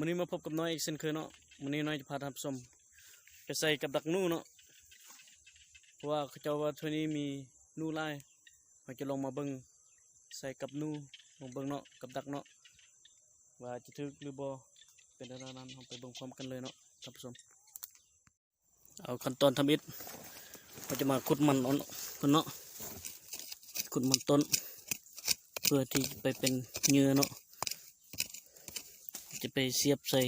วันนี้มาพบกับน้อยอีกเช่นเคยเนาะวันนี้น้อยจะพาท่านผู้ชมไปใส่กับดักนู่เนาะเพราะว่าเขาเจ้าว่าท่านี้มีนู่ไล่เราจะลองมาเบิ่งใส่กับนู่ลงเบิ่งเนาะกับดักเนาะว่าจะถึกหรือบ่เป็นอะไรนั้นเราไปเบิ่งพร้อมกันเลยเนาะท่านผู้ชมเอาขั้นตอนทำอิฐเราจะมาขุดมันเอาเนาะคนเนาะขุดมันต้น เพื่อที่ไปเป็นเหยื่อเนาะ จะไปเสียบใส่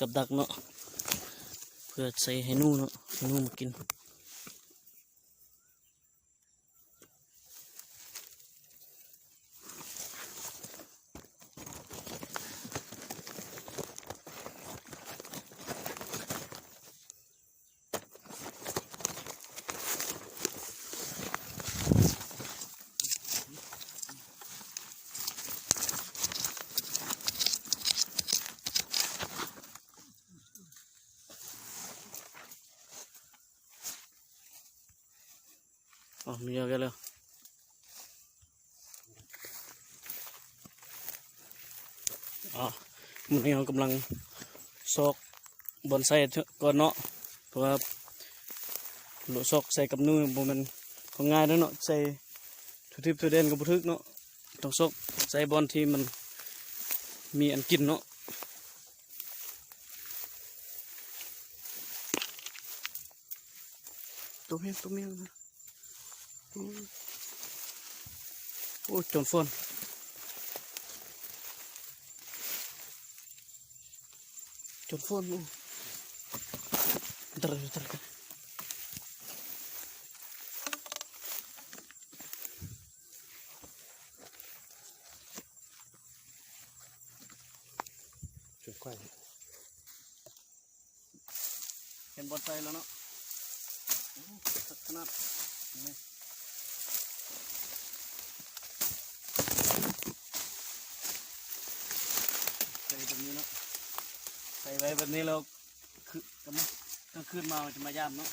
กับดักเนาะเพื่อใส่ให้นูเนาะให้นูมากิน อ๋อมีเยอะแกันแล้วอ๋อมันนี้เรากำลังซอกบอนไซก่อนเนาะเพราะว่าหลุซอกใส่กับนูบ่แมันของง่ายเด้อเนาะใส่ทุทิพทุเดนกับบุทึกเนาะต้องซอกใส่บอลที่มันมีอันกินเนาะตัวเมียตัวเมียนะ โอ้จนฝนจนฝนโอ้ตรตรจุดไข่เห็นบอลไซแล้วเนาะสักขนาดนี่ใส่แบบนี้เนาะใส่ไว้ แบบนี้เราคือก็ไม่ต้องขึ้นมาจะมาย่ามเนาะ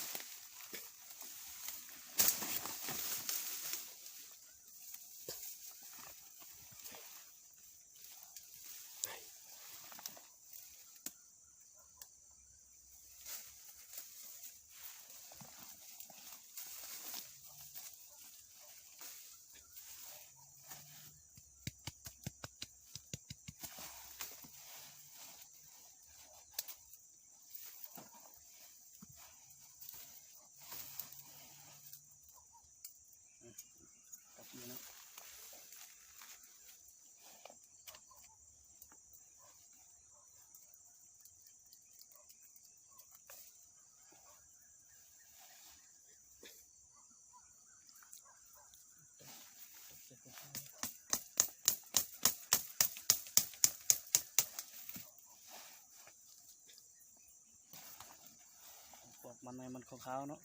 ในมันขาวๆเนาะ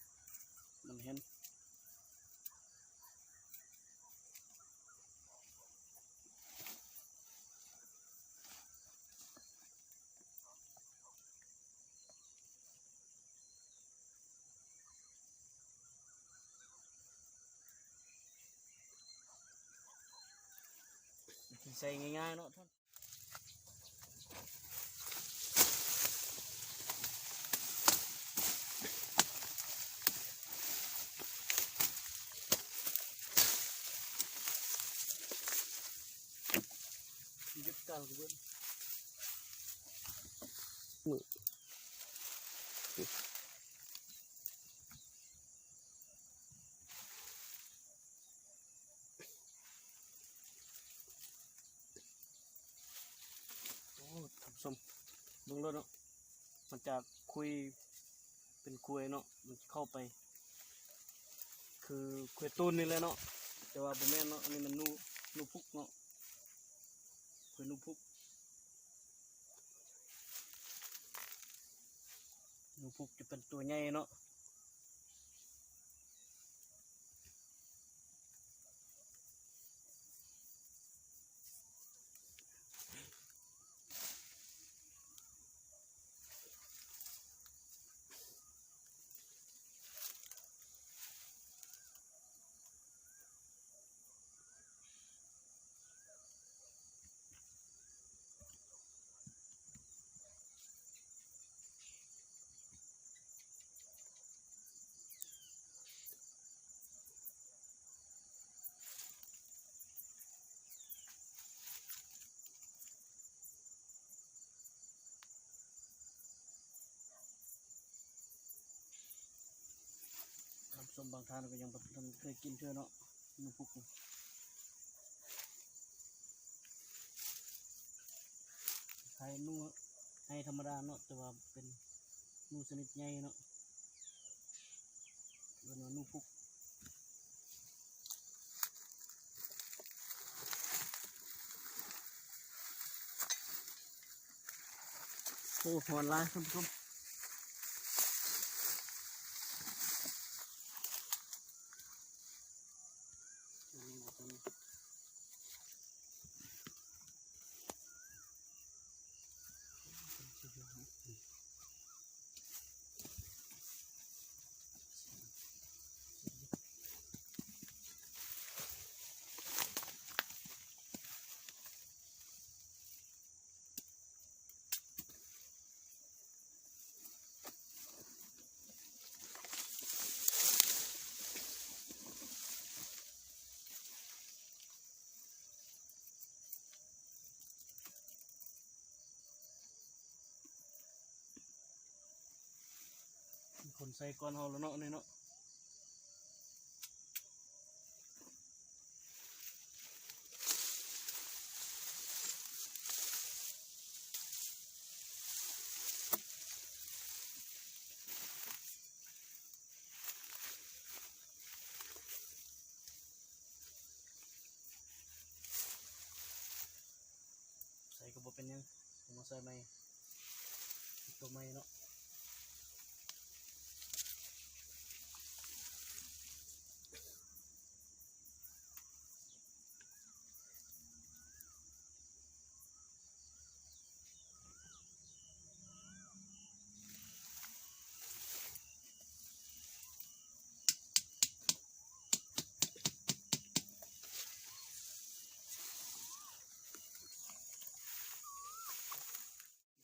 มันเห็นใส่ง่ายๆเนาะ ท่านยึดกันกูเบิ้ลมือโอ้ทำสมเบิ่งแล้วเนาะมันจะคุยเป็นคุยเนาะมันเข้าไป คือคุยตูนนี่แหละเนาะแต่ว่าบ่แม่เนาะอันนี้มันนูนูพุกเนาะ คุยนูพุกนูพุกจะเป็นตัวใหญ่เนาะ มบางทานก็ยังทันเคยกินเทื่อเนาะนูพุกนี่ไข่นูให้ธรรมดาเนาะแต่ว่าเป็นนูชนิดใหญ่เนาะเรียกว่านูพุกโอ้หอนหลายท่านผู้ชม คนใส่ก้อนเฮาแล้วเนาะนี่เนาะใส่ก็บ่เป็นหยังเอามาใส่ใหม่ตัวใหม่เนาะ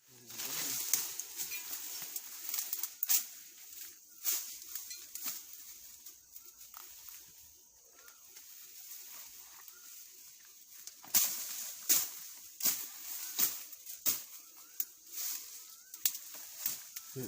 แบบนี้เนาะคอย มั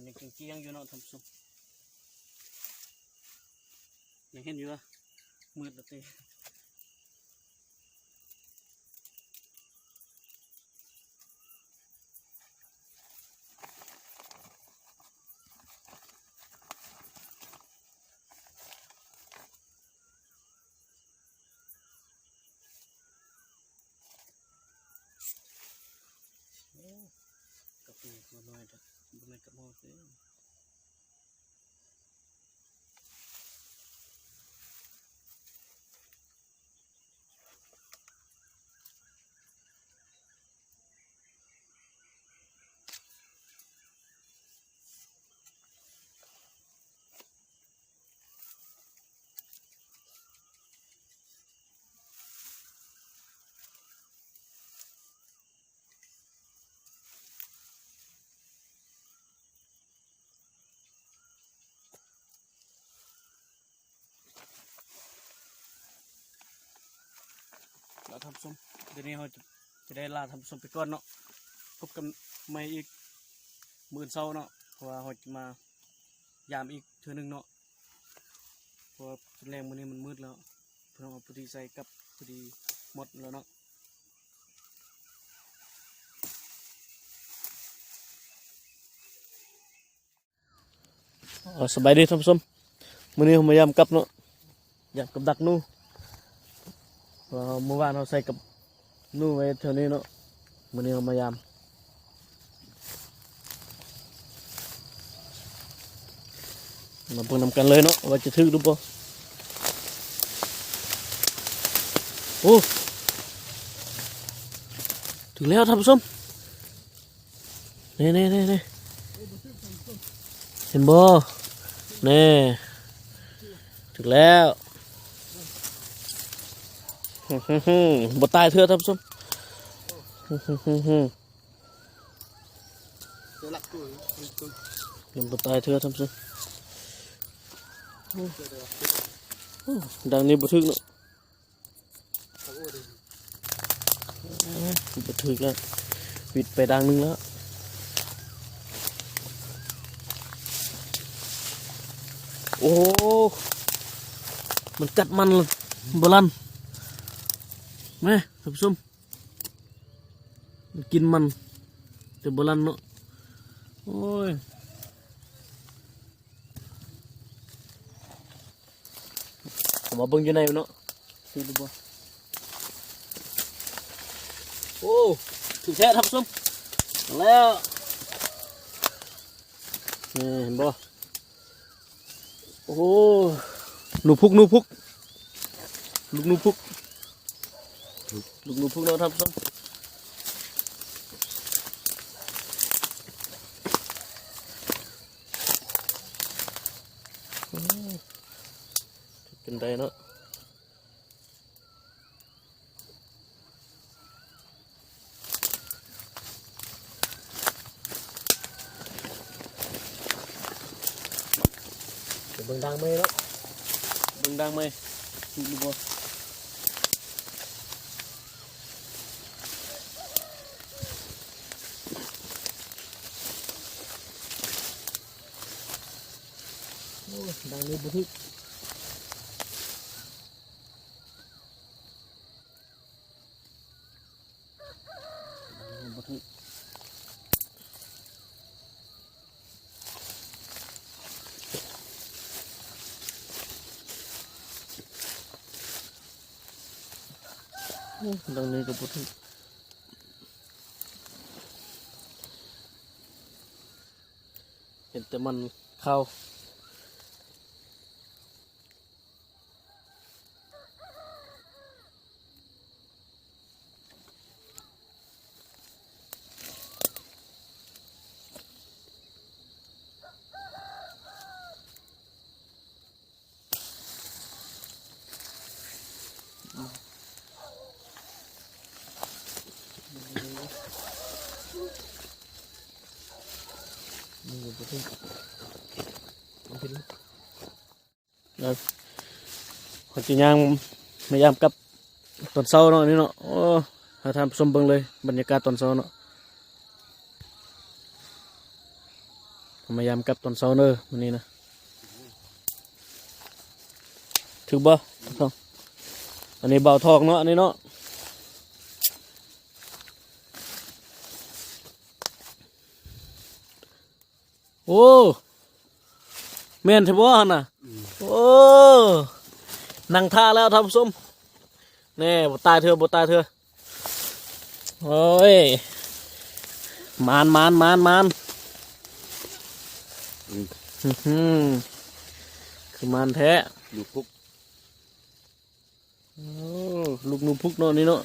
นยังเกี้ยงอยู่เนาะทำซุป ยังเห็นอยู่อะมืดแล้วเต้โอ้กับนี่มาหน่อยเถอะบ่แม่นกับหมอเต้เรา ทำส้มเดี๋ยวนี้เราจะจะได้ลาทำส้มไปก่อนเนาะพบกันใหม่อีกมื่นเช้าเนาะเพราะว่าเราจะมายามอีกเทือหนึงเนาะเพราะว่าแรงมื้อนี้มันมืดแล้วเพื่อนเอาพอดีใส่กับพอดีหมดแล้วเนาะสบายดีท่านผู้ชมมื้อนี้ผมมายามกับเนาะยามกับดักนู่ เมื่อวานเราใส่กับนู่นไว้เท่านี้เนาะมันนี้เรามายามมาเบิ่งนำกันเลยเนาะว่าจะถึกหรือเปล่าโอ้ถึงแล้วท่านผู้ชมนี่นี่นี่นี่เห็นบ่นี่ถึงแล้ว บ่ตายเถอะท่านผู้ชมยังบ่ตายเถอะท่านผู้ชมดังนี้บ่ถึกเนาะเขาโอ้ดิบ่ถึกแล้ววิดไปดังนึงแล้วโอ้ มันกัดมันเลยบลัน ม่ท่านผู้มมันกินมันแต่บลันเนาะโอ้ยผมมาเบิ่งอยู่ในเนาะดูดูบ่โอ้ถึงแท้ท่านผู้ชมแล้วนี่เห็นบ่โอ้หหนูพุกหนูพุกลูกหนูพุก ลูกหนูพุกเนาะท่านผู้ชมโอ้เป็นไรเนาะเดังเนาะเบิ่งดังไหมดูดูบ่โอ้ยดังเลยบุทึกดังเลยบุทึกโอ้ยดังเลยกับบุทึกเห็นแต่มันเข้า นี่ก็บ่ถึงเอเลยแล้วขอจีย่างมายามกับตอนเช้าเนาะนี่เนาะโอ้หาทำชมเบิ่งเลยบรรยากาศตอนเช้าเนาะมายามกับตอนเช้าเนอะวันนี้นะถือบ่ทองอันนี้เบาทองเนาะอันนี้เนาะโอ้แม่นใช่บ่หั่นน่ะโอ้นั่งท่าแล้วท่านผู้ชมแน่บ่ตายเธอบ่ตายเธอโอ้ยมานมานมานมานอื้อหือคือมานแท้ดูพุกโอ้ลูกหนูพุกเนาะนี่เนาะ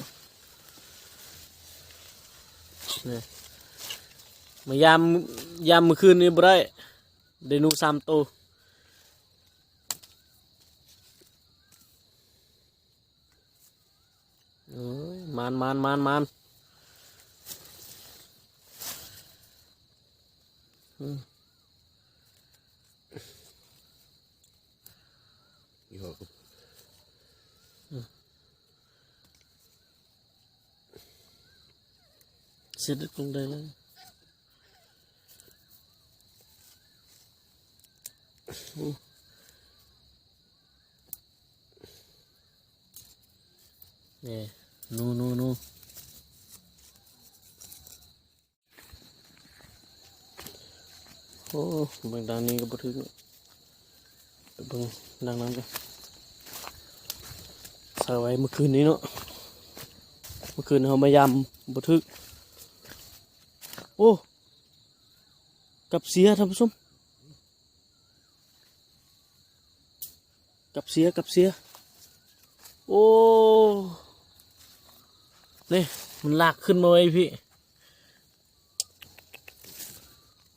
นี่มายามยามเมื่อคืนนี้บ่ได้ได้หนูสามตัว เอ้ย มานมานมานมานยี่ห้อเสด็จลงได้เลยโอ้ นี่นู่นูนูโอ้เบิ่งด้านนี้ก็บ่ถึงเบิ่งด้านนั้นกันใส่ไว้เมื่อคืนนี้เนาะ เมื่อคืนเขามายำบ่ทึก โอ้ กับเสียท่านผู้ชมกับเสียกับเสีย โอ้ นี่มันลากขึ้นมาไว้พี่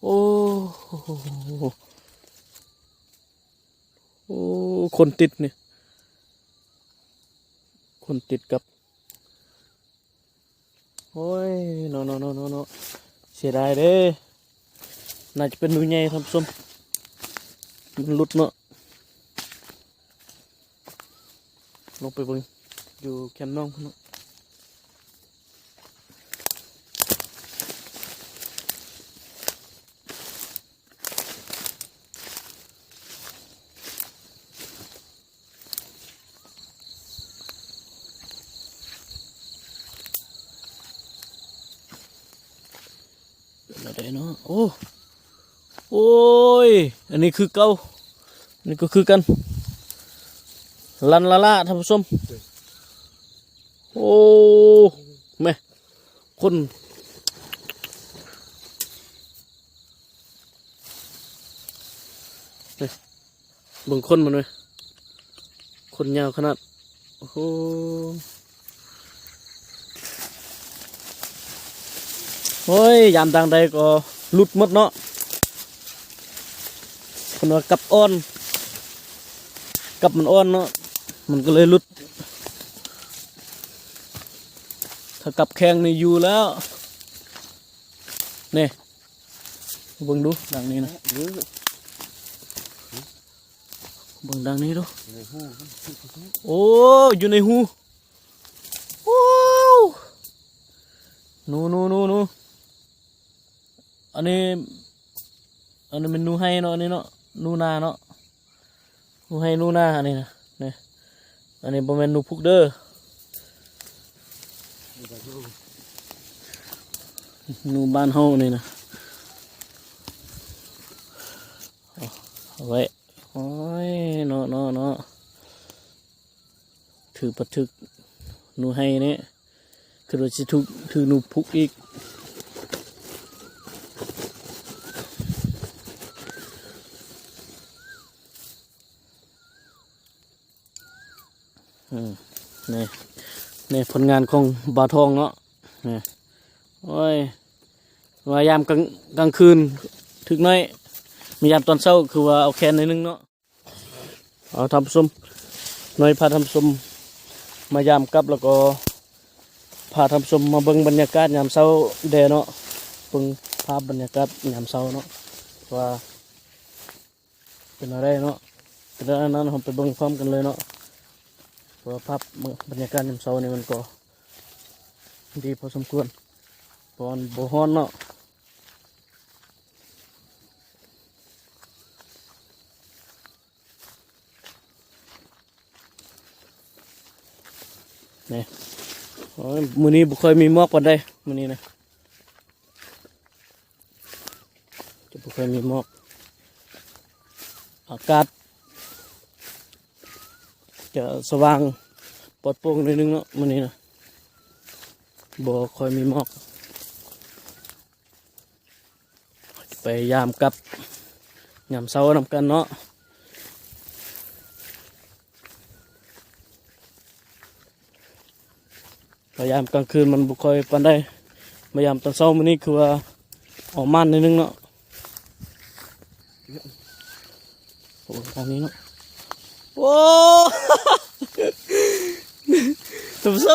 โอ้โอ้คนติดเนี่ย คนติดกับ โอ้ยโนโนโนโนโนเสียดายเด้น่าจะเป็นหนูใหญ่ท่านผู้มมันหลุดเนาะลงไปเบิ่งอยู่แคมป์น้องเนาะ เป็นอะไรเนาะโอ้โอ้ยอันนี้คือเกาอันนี้ก็คือกันลันละละท่านผู้ชมโอ้แม่คนนี่บิ่งคนมันไหมคนยาวขนาด โอ้ โอ้ยยามดังใดก็หลุดหมดเนาะคนว่ากับอ้อนกับมันอ้อนเนาะมันก็เลยหลุด ถ้ากับแข้งนี่อยู่แล้วนี่เบิ่งดูดังนี้นะเบิ่งดังนี้ดูโอ้อยู่ในหูว้าวนูนูนูนู อันนี้ อันนี้เป็นหนูให้เนาะอันนี้เนาะนูนาเนาะนูให้นูนาอันนี้นะนี่อันนี้บ่แม่นหนูพุกเด้อนูบ้านเฮานี่นะเอาไว้โอ้ยเนาะเนาะเนาะถือปะทึกนูให้เนี่ยคือเราจะทุกถือนูพุกอีก อืมนี่นี่ผลงานของบาทองเนาะนี่โอ้ยว่ายามกลางกลางคืนถึกน้อยมียามตอนเช้าคือว่าเอาแคนหนอยนึงเนาะเอาทำส้มน่อยพาทำสมมายามกลับแล้วก็พาทำสมมาเบิ่งบรรยากาศยามเช้าแดเนาะเบิ่งภาพบรรยากาศยามเช้าเนาะว่าเป็นอะไรเนาะเป็นอะไรนั้นผมไปเบิ่งพร้อมกันเลยเนาะ ว่าภาพบรรยากาศยามเช้านี่มันก็ดีพอสมควรตอนโบฮ้อนเนาะโอ้ยมื้อนี้บ่เคยมีมอกปานใดมื้อนี้นะจะบ่เคยมีมอกอากาศ จะสว่างปลอดโปร่งนิดนึงเนาะมื้อนี้นะบ่ค่อยมีหมอก ไปยามกับยามเช้านำกันเนาะพยายามกลางคืนมันบุคอยปันได้พยายามตอนเช้ามันนี่คือว่าออกมันนิดนึงเนาะโอ้ทางนี้เนาะ โอ้ตุ่มซ้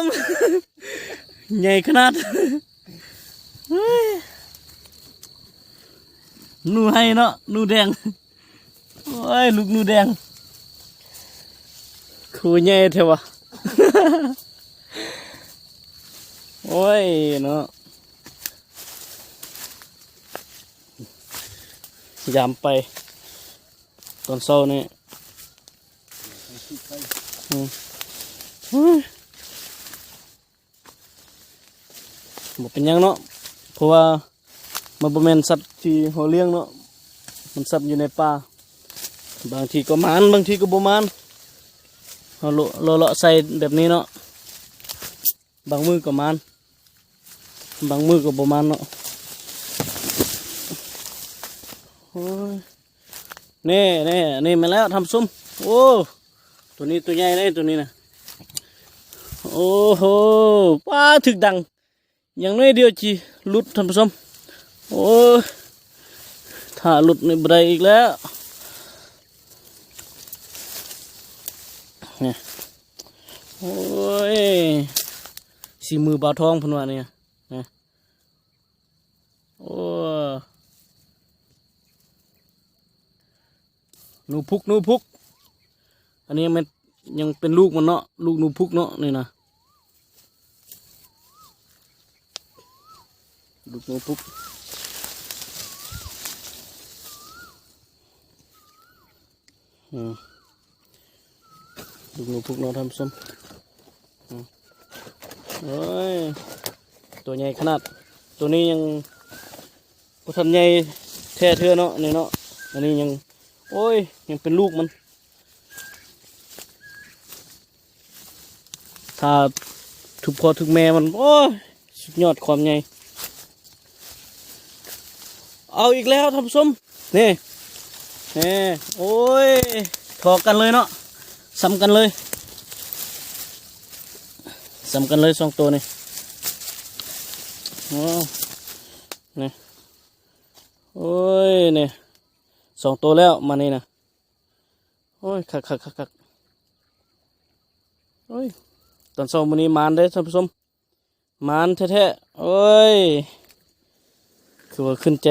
ำใหญ่ขนาดนูให้เนาะนูแดงโอ้ยลูกนูแดงคูใหญ่เถอะวะโอ้ยเนาะยามไปตอนเช้านี่ อืมเฮ้ยบ่เป็นยังเนาะ เพราะว่ามันบ่แม่นสัตว์ที่เขาเลี้ยงเนาะ มันสัตว์อยู่ในป่า บางทีก็มานบางทีก็บ่มานเราเลาะเราเละใส่แบบนี้เนาะ บางมือก็มัน บางมือก็ประมาณเนาะโอ้ยนี่นี่นี่มาแล้วทำซุ้ม โอ้ ตัวนี้ตัวใหญ่เลยตัวนี้นะโอ้โหป้าถึกดังอย่างน้อยเดียวจีลุดทำซุ้มโอ้ยถ้าหลุดในบันไดอีกแล้วเนี่ยโอ้ยสีมือบาทองพนวาเนี่ยนะโอ้นูพุกนูพุก อันนี้มันยังเป็นลูกมันเนาะลูกนูพุกเนาะนี่นะลูกนูพุกลูกนูพุกเนาะทำส้มอืมโอ้ยตัวใหญ่ขนาด ตัวนี้ยังพอทันใหญ่แท้เทือเนาะนี่เนาะอันนี้ยัง โอ้ยยังเป็นลูกมัน ถ้าทุกพ่อทุกแม่มัน โอ้ยสุดยอดความใหญ่เอาอีกแล้วทำส้มนี่นี่โอ้ยถอกกันเลยเนาะซ้ำกันเลยซ้ำกันเลยสองตัวนี่โอ้นี่โอ้ยนี่สองตัวแล้วมานี่นะโอ้ยคักคักคักคักโอ้ย ตอนเช้ามื้อนี้มานได้ท่านผู้ชมมานแท้ๆโอ้ยคือว่าขึ้นใจ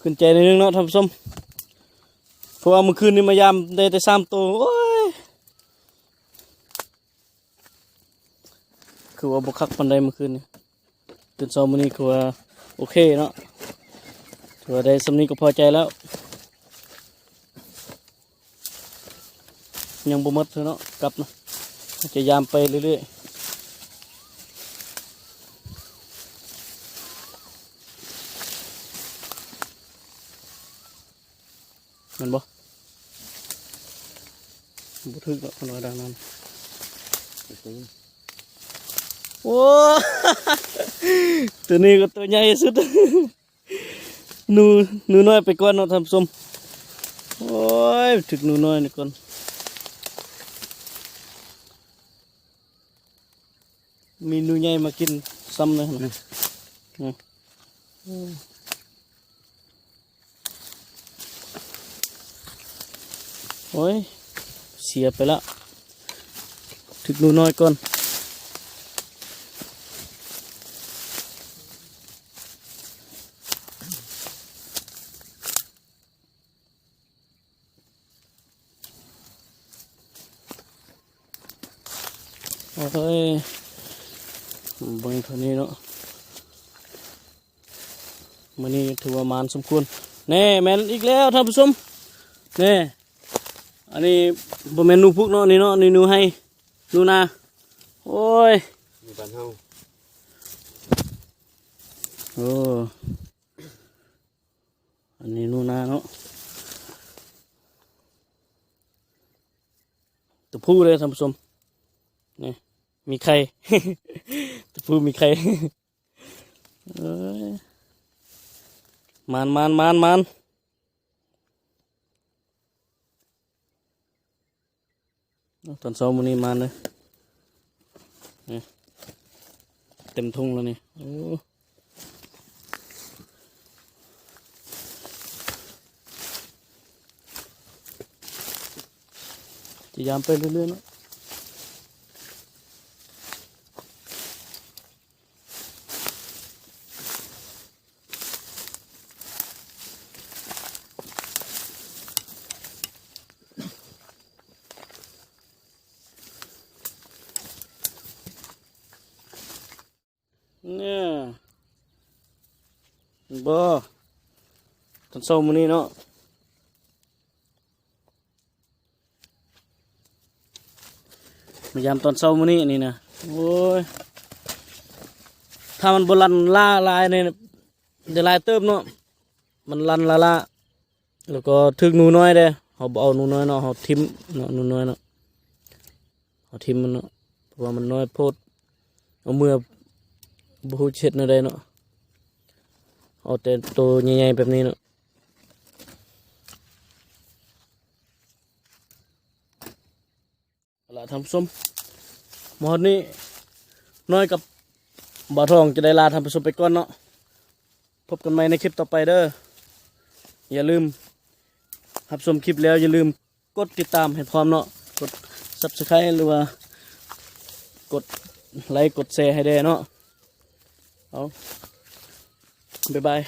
ขึ้นใจนิดนึงเนาะท่านผู้ชมเพราะว่าเมื่อคืนนี้มายามได้แต่สามตัวโอ้ยคือว่าบกคักปันใดเมื่อคืนนี้ตื่นเช้ามื้อนี้คือว่าโอเคเนาะถือว่าได้สำนี้ก็พอใจแล้ว ยังบ่หมดเถอเนาะกลับเนาะ จะยามไปเรื่อยๆมันบ่บ่ถึกหรอกมันว่าดังนั้นโอ้ตัวนี้ก็ตัวใหญ่สุดหนูหนูน้อยไปก่อนเนาะทำส้มโอ้ยถึกหนูน้อยนี่ก่อน มีหนูใหญ่มากินซ้ำเลยนะอืมอืมโอ้ย เสียไปแล้วถึกหนูน้อยก่อนโอ้ย เบิ่งเท่านี้เนาะมันนี้ถือว่ามานสมควรแน่แมนอีกแล้วท่านผู้ชมแน่อันนี้บ่แม่นหนูพุกเนาะนี่เนาะนี่หนูให้หนูนาโอ้ยอยู่บ้านเฮาโอ้อันนี้หนูนาเนาะตัวผู้เลยท่านผู้ชมนี่มีไข่ตั วผู้มีไข่เอ้ยมานมานมานมานตอนเช้ามื้อนี้มานเลยนี่เต็มทุ่งแล้วนี่โอ้จะยามไปเรื่อยๆเนาะ เนี่ยบ่ ตอนเช้มนี้เนาะมายามตอนเช้ามื้อนี้นี่นะโอ้ยถ้ามันบลันล่าลายเนี่ยเดี๋ยวลายเติมเนาะมันลันละละแล้วก็ถึกนูน้อยเด้เขาเอานูน้อยเนาะเขาทิมเนาะนูน้อยเนาะเขาทิมมันเนาะเพราะว่ามันน้อยโพดเอามือบูเช็ดในใดเนาะเอาแต่ตัวใหญ่ๆแบบนี้เนาะเอา ละทำส้มหมอดนี้น้อยกับบาทองจะได้ลาทำผสมไปก่อนเนาะพบกันใหม่ในคลิปต่อไปเด้ออย่าลืมรับชมคลิปแล้วอย่าลืมกดติดตามให้พร้อมเนาะกด subscribe หรือว่ากดไลค์กดแชร์ให้ได้เนาะเอาบ๊ายบาย